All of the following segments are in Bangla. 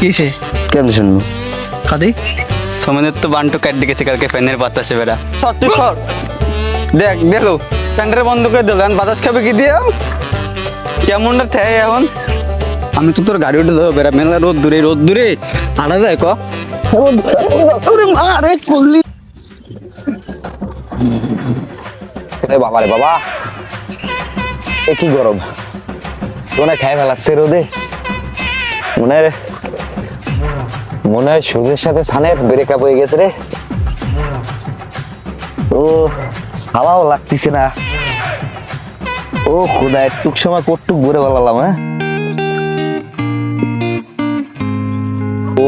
কিসে? কেমন শুনব? কাদি সমানের তো বান্টু কাট গেছে কালকে ফ্যানের বাতাসে বেড়া। সর তুই সর দেখ দেখো ফ্যানটা বন্ধ করে দিল এখন বাতাস খাবে কি দিয়ে? কেমনটা ঠেয় এখন? আমি তো তোর গাড়ি উঠে দেবো বেড়া মেলা রোদ দূরে রোদ দূরে। আনা যায় ক? আরে করলি রে বাবা রে বাবা। এ কি গরম? মনে হয় খাই ফেলাচ্ছে রোদে। মনে হয় মনে হয় সূর্যের সাথে সানের ব্রেকআপ হয়ে গেছে রে। ও হাওয়াও লাগতেছে না। ও খোদা একটুক সময় কটুক ঘুরে বলালাম হ্যাঁ? ও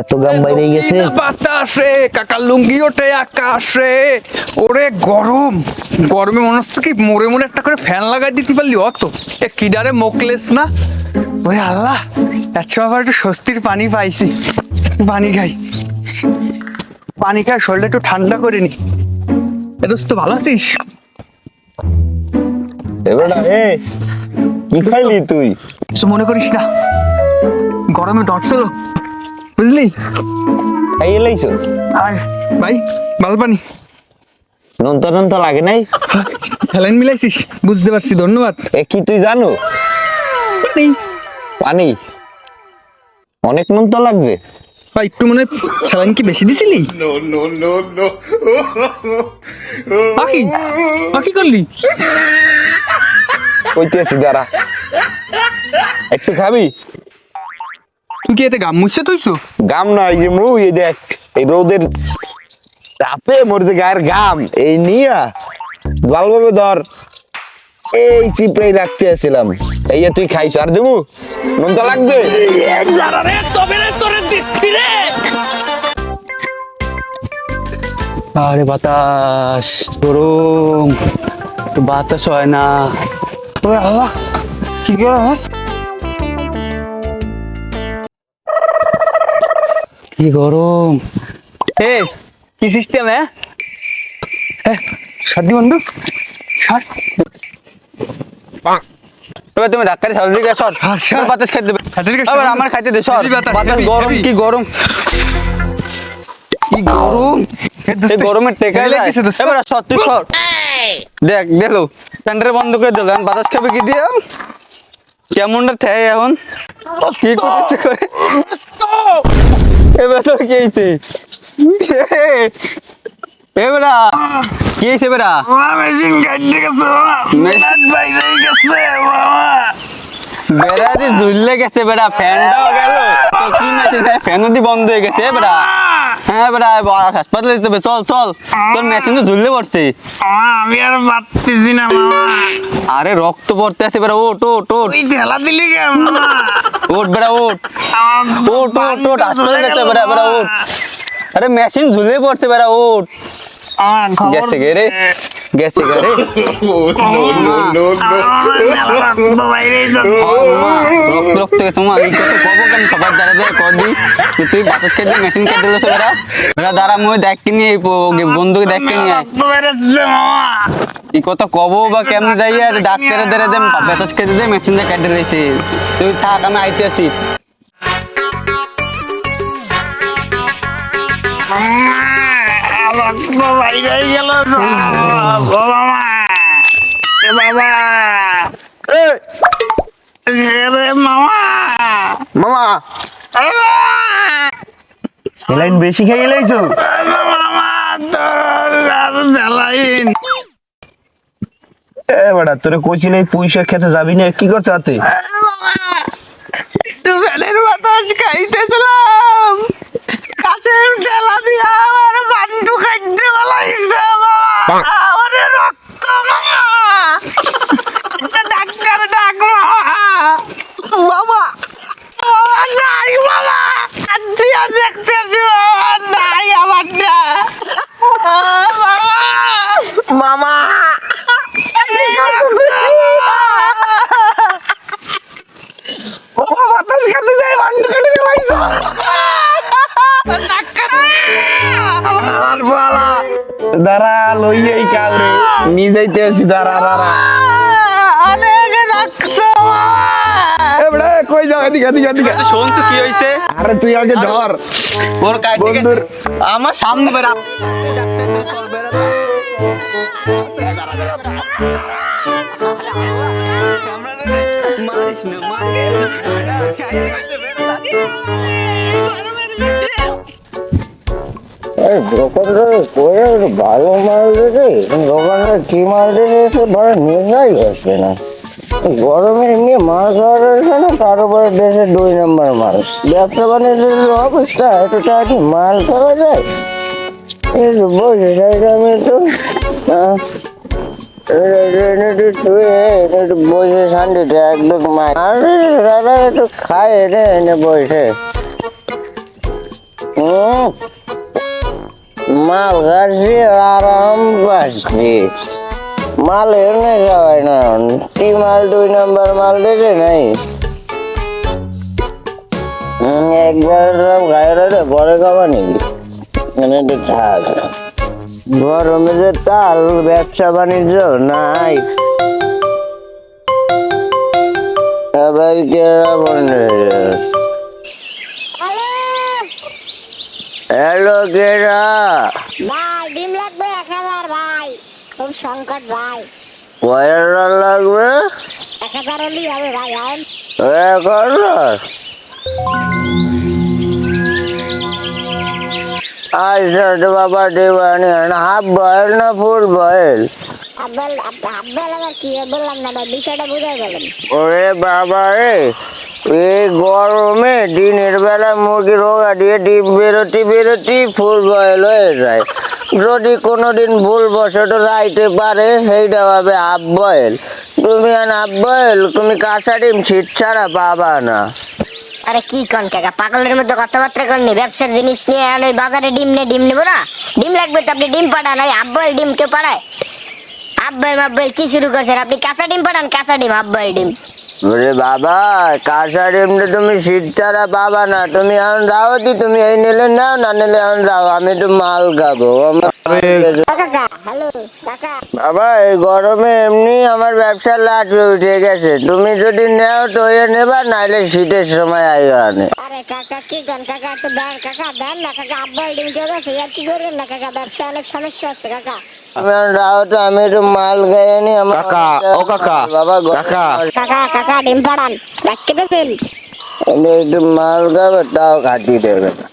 এত গাম বাইরে গেছে। বাতাসে কাকা লুঙ্গি ওঠে আকাশে ওরে গরম গরমে মনে হচ্ছে কি মোড়ে মোড়ে একটা করে ফ্যান লাগাই দিতে পারলি অত। এ কিডারে মোকলেস না। ওরে আল্লাহ। আবার একটু স্বস্তির পানি পাইছি। পানি খাই। পানি খাই শরীরটা একটু ঠান্ডা করে নি। এটা তো ভালো আছিস? কি খাইলি তুই? কিছু মনে করিস না। গরমে ডরছিল বুঝলি? খাই এলাইছো আর ভাই ভালো পানি। নন্তা নন্তা লাগে নাই? স্যালাইন মিলাইছিস বুঝতে পারছি ধন্যবাদ। এ কি তুই জানো? পানি। পানি? অনেক নন্তা লাগছে। একটু মনে স্যালাইন কি বেশি দিছিলি? পাখি? পাখি করলি? কইতে আছি দাঁড়া। একটু খাবি? তুই কি এতে গাম মুছছে তুইছো গাম না এই যে মু এই দেখ এই রোদের তাপে মোর যে গায়ের গাম এই নিয়া ভালোভাবে ধর। এই চিপড়াই রাখতে আসছিলাম এই তুই খাইছ, আর দেবো, নন্তা লাগবে? আরে বাতাস, গরম। বাতাস হয় না। আল্লাহ কি গরম কি গরম। এ, কি সিস্টেম হ্যাঁ সার্দি বন্ধু, সার। এবার তুমি ডাক্তারি সর দিকে সর সর, সর। বাতাস খাইতে দেবে এবার আমার খাইতে দে সর বাতাস, গরম কি গরম কি গরম এই গরমের টেকা গায়ে যায় লাগতেছে দোস্ত। এবার সর তুই সর দেখ দেখো বন্ধ করে দিল এখন বাতাস খাবে কি দিয়ে কেমনটা ঠেয় এখন কি করতেছে করে এবার তোর কি হয়েছে এবারা কি হয়েছে এবারা মেশিন কাটতে গেছে মেশিন বাইরে গেছে বেড়া দিয়ে ঝুললে গেছে বেড়া ফ্যানটাও গেল। তো কি মেশিন ফ্যানও দি বন্ধ হয়ে গেছে বেড়া হ্যাঁ বেড়া হাসপাতালে যেতে হবে। চল চল। তোর মেশিন তো ঝুললে পড়ছে। আমি আর পারতেছি না মামা আরে রক্ত পড়তে আছে বেড়া ওট ওট ওট ঠেলা দিলি ওট বেড়া ওট ওট ওট ওট হাসপাতালে যেতে বেড়া বেড়া ওট আরে মেশিন ঝুলে পড়ছে বেড়া ওট গেছে গে রে গেছে গে রে বাইরে আম্মা, রক্ত রক্ত গেছে মা আমি কত কব কেন সবার দ্বারা যায় কদি তুই বাতাস খেতে মেশিন কেটে দিলো দ্বারা মুই কিনি এই বন্ধুকে দেখ কিনি আয় রক্ত মামা এই কথা কব বা কেমন যাই আর ডাক্তারে ধরে দেন বাতাস খেতে দে মেশিন দিয়ে কেটে রয়েছে তুই থাক আমি আইতে আসি বাইরে গেল বাবা বাবা। মামা। মামা। স্যালাইন বেশি মামা তোর আর এ তোরে কইছি নাই পয়সা খেতে যাবি না কি করছ হাতে? একটু বাতাস খাইতেছিলাম। কাছে ঠেলা দিয়া আমার বান্ডু কাটতে বলাইছে বাবা আমার রক্ত মামা একটা ডাক্তার ডাক মামা মামা বাবা নাই বাবা দিয়া দেখতেছি বাবা নাই আমারটা মামা মামা বাতাস খাতে যায় বান্ডু কাটে গেলাইছো আমার বালা দাঁড়া নিয়ে আছি দাঁড়া দাঁড়া। অনেক রক্ত এ বেটা কই যাও এদিকে এদিকে এদিকে। শোন তো কি আরে তুই আগে ধর। ওর কাট আমার সামনে চল বেড়া মাল ব্যবসা বাণিজ্যের অবস্থা এত টাকা মাল খাওয়া যায়? বসে আমি তো হ্যাঁ, শান্তিতে একদম মাল। একটু এনে বসে। মাল গাছি আরাম পাচ্ছি। মাল এনে যাওয়াই না কি মাল দুই নাম্বার মাল দিছে নাই একবার নাকি? এনে তো থাক। গরমে যে তার ব্যবসা বাণিজ্য নাই। হ্যালো কেরা ভাই ডিম লাগবে এক হাজার ভাই। খুব সংকট ভাই। লাগবে? এক হাজার হলেই হবে ভাই আইন এক হাজার তো বাবা হাফ বয়েল না ফুল বয়েল? আব্বাল আব্বাল আবার কি বললাম না ভাই বিষয়টা বুঝে গেলেন ওরে বাবা রে এই গরমে দিনের বেলা মুরগি রোগা দিয়ে ডিম বেরোতে বেরোতে ফুল বয়েল হয়ে যায়। যদি কোনোদিন ভুল বসত রাইতে পারে সেইটা হবে হাফ বয়েল। তুমি আর হাফ বয়েল তুমি কাঁচা ডিম শীত ছাড়া পাবা না। আরে কি কন কাকা, পাগলের মধ্যে কথাবার্তা করনি ব্যবসার জিনিস নিয়ে আর ওই বাজারে ডিম নিয়ে ডিম নেব না? ডিম লাগবে তো আপনি ডিম পাঠান ওই আব্বাল ডিম কেউ পাঠায়? আব্বাই মাব্বাই কি শুরু করছেন? আপনি কাঁচা ডিম পাঠান, কাঁচা ডিম আব্বাই ডিম। ওরে বাবা, কাঁচা ডিমটা তুমি শীত পাবা না। তুমি এখন যাও দি তুমি এই নিলে নাও, না নিলে এখন যাও আমি তো মাল খাব। আমার বাবা এই গরমে এমনি আমার ব্যবসার লাট উঠে গেছে। তুমি যদি নেও তো নেবা নাইলে শীতের সময় আইও আনে। আরে কাকা কি কন কাকা একটু দেন কাকা দেন না কাকা আব্বাই ডিম গেছে আর কি করবেন না কাকা? ব্যবসা অনেক সমস্যা হচ্ছে কাকা। তুমি তো আমি একটু মাল খাইয়ে নি কাকা, ও কাকা, বাবা কাকা। কাকা কাকা ডিম পাঠান রাখতে দেন। একটু মাল খাবে তাও খাতি দেবে না।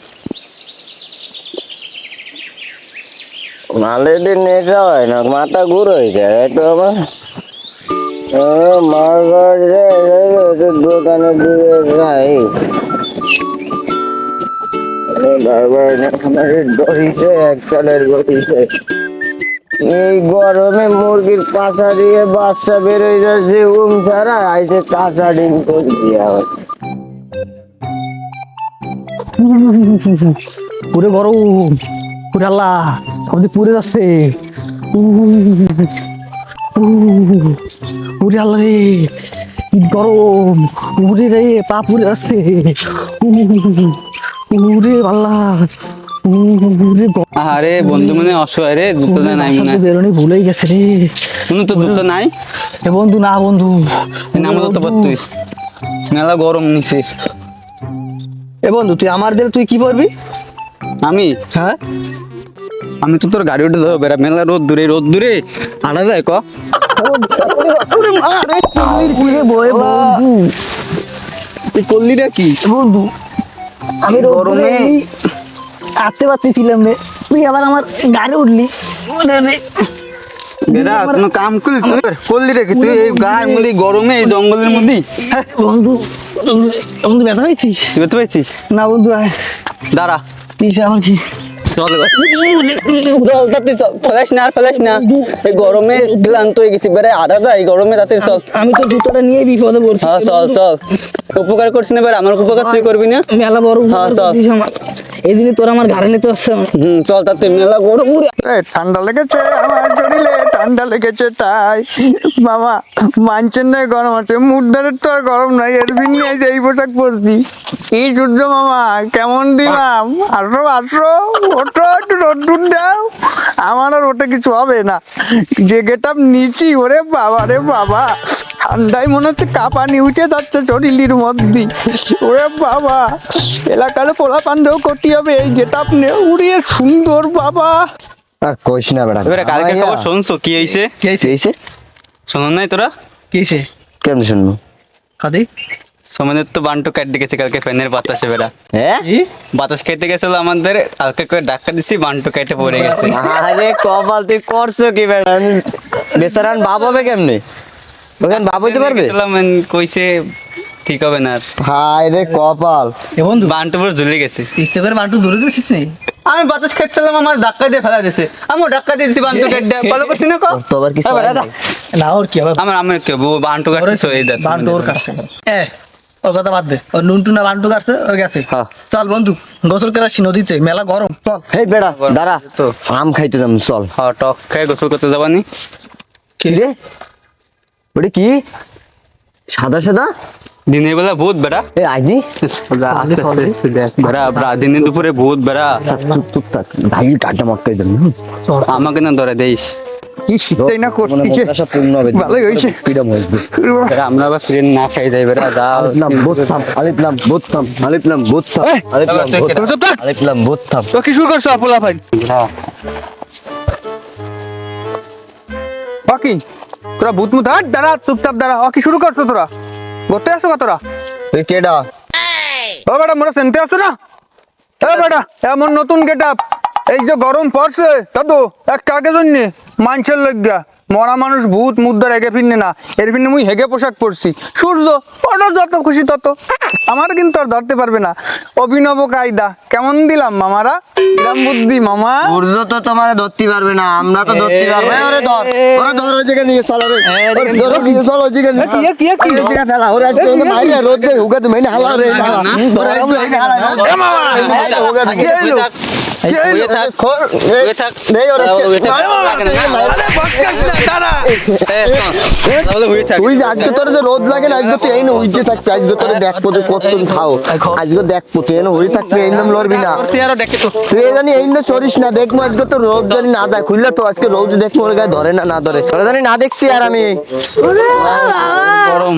মালের দিন হয় না মাথা ঘুর হয়ে যায় একটু আমার দোকানে এই গরমে মুরগির পাশা দিয়ে বাচ্চা বেরোয় যাচ্ছে উম ছাড়া আইসে কাঁচা ডিম আবার পুরে সবদি পুরে যাচ্ছে কি গরম উরে রে পা পুরে যাচ্ছে উরে আল্লাহ আরে বন্ধু মানে অসহায় রে নাই মনে হয় বেরোনি ভুলেই গেছে রে তো জুতো নাই এ বন্ধু না বন্ধু নাম তো তুই মেলা গরম নিছে এ বন্ধু তুই আমার দিলে তুই কি করবি আমি হ্যাঁ আমি তো তোর গাড়ি উঠে দেবো বেড়া মেলা রোদ দূরে রোদ দূরে। আড়া যায় ক? তুই করলি রে কি বন্ধু আমি গরমে- আসতে পারতেছিলাম রে। তুই আবার আমার গাড়ি উঠলি। বেড়া কোনো কাম করলি তুই করলি রে কি তুই এই গায়ের মধ্যে গরমে এই জঙ্গলের মধ্যে? বন্ধু বন্ধু, বন্ধু ব্যথা পাইছিস? তুই না বন্ধু দাঁড়া। আমার কি? চল তাতে চল ফেলাস না আর না এই গরমে ক্লান্ত হয়ে গেছি বেড়ে আটা যায় গরমে তাতে চল আমি তো জুতোটা নিয়ে বিপদে পড়ছি হ্যাঁ চল চল উপকার করছি না এবার আমার উপকার তুই করবি না মেলা বড় হ্যাঁ, চল। তোর আমার ঘাড়ে নিতে। হুম চল তাতে মেলা গরম উড়ে। ঠান্ডা লেগেছে আমার শরীরে ঠান্ডা লেগেছে তাই। মামা মানছেন না গরম আছে। মুর্দারের তো আর গরম নাই এর নিয়ে এই পোশাক পরছি। কি সূর্য মামা কেমন দিলাম? আসো আসো ওঠো একটু রোদ্দুর দাও। আমার আর ওটা কিছু হবে না। যে গেট আপ নিচি ওরে বাবা রে বাবা। ঠান্ডায় মনে হচ্ছে কাঁপানি উঠে যাচ্ছে শরীরের মধ্যে। ওরে বাবা এলাকার পোলা পান্ডেও কটি হবে এই গেট আপনি উড়িয়ে সুন্দর বাবা। আর কইস না এবারে কালকে খবর শুনছো? কি হয়েছে কি হয়েছে হয়েছে শোনো নাই তোরা? কি হয়েছে কেমন শুনব? কাদি সমানের তো বান্টু কেটে গেছে কালকে ফ্যানের বাতাসে বেড়া। হ্যাঁ বাতাস খেতে গেছিল আমাদের কালকে করে ডাক্তার দিছি বান্টু কেটে পড়ে গেছে। আরে কপাল তুই করছ কি আমি বেচারান বাপ হবে কেমনে? ওখানে বাপ হইতে পারবে? গেছিলাম, কইছে ঠিক হবে না। হায় রে কপাল। এ বন্ধু বান্টু পুরো ঝুলে গেছে। ইচ্ছে করে বান্টু দূরে দিছিস নেই আমি বাতাস খেতেছিলাম আমার ধাক্কা দিয়ে ফেলা দিয়েছে আমি ধাক্কা দিয়ে দিছি বান্টু কেটে ভালো করছি না কো? তো আবার নাই। না ওর কি আবার আমার আমার কি বউ বান্টু কাটছে এই দেখো। বান্টু ওর কাছে এ ওর কথা বাদ দে। ওর নুনটু না বান্টু কাটছে ও গেছে। চল বন্ধু গোসল করে আসি নদীতে। মেলা গরম চল। হেই বেটা দাঁড়া। তো। আম খাইতে যাম চল। হ্যাঁ টক খাই গোসল করতে যাবানি। কি রে? ওটা কি? সাদা সাদা? দিনের বেলা ভূত বেড়া। এ আইনি? বেড়া বেড়া দিনের দুপুরে ভূত বেড়া। চুপ চুপ থাক। ভাই কাটা মক্কাই দেন আমাকে না ধরে দেইস। কি শীতটাই না করছে মক্কা পূর্ণ হবে ভালোই হয়েছে। পিডাম হইবে বেড়া আমরা আবার ট্রেন না খাই যাই বেড়া যা। আলিপলাম আলিপলাম বুঝতাম আলিপলাম বুঝতাম আলিপলাম তুই আলিপলাম বুঝতাম তো কি শুরু করছ পোলা ভাই বাকি তোরা ভূত মুত হাট দাঁড়া চুপচাপ দাঁড়া। ও কি শুরু করছ তোরা? ঘুরতে আসছো কা তোরা? তুই কেডা? ও বেটা মোরা সেনতে আসছো না? এ বেটা এমন নতুন গেট এই যে গরম পড়ছে দাদু এক কাকে জন্য? মানুষের লজ্ঞা মরা মানুষ ভূত মুদ্রার হেগে ফিরনে না। এর ফিরনে মুই হেগে পোশাক পরছি। সূর্য ওটা যত খুশি তত। আমার কিন্তু আর ধরতে পারবে না। অভিনব কায়দা। কেমন দিলাম মামারা? দিলাম বুদ্ধি মামা সূর্য তো তোমার ধরতে পারবে না আমরা তো ধরতে পারব ওরে ধর ওরে ধর ওই জায়গায় নিয়ে চলো রে ওরে ধর ওই চলো ওই জায়গায় কি কি কি ওই জায়গায় ফেলা ওরে আজকে ওকে মাইরে রোদ দে হুগা তুমি না হালা রে ওরে আজকে হালা এ মামা হুগা কি আজকে তোর যে রোদ লাগে না আজকে তুই এই না উইজে থাকবি আজকে তোর দেখ পোতে কতক্ষণ খাও। আজকে দেখ পোতে এই না হয়ে থাকবি এই নাম লড়বি না। তুই আরও দেখে তো। তুই এই জানি এই না চড়িস না দেখব আজকে তো রোদ জানি না খুললে তো আজকে রোদ দেখব ওর গায়ে ধরে না না ধরে। তোরা জানি না দেখছি আর আমি। গরম।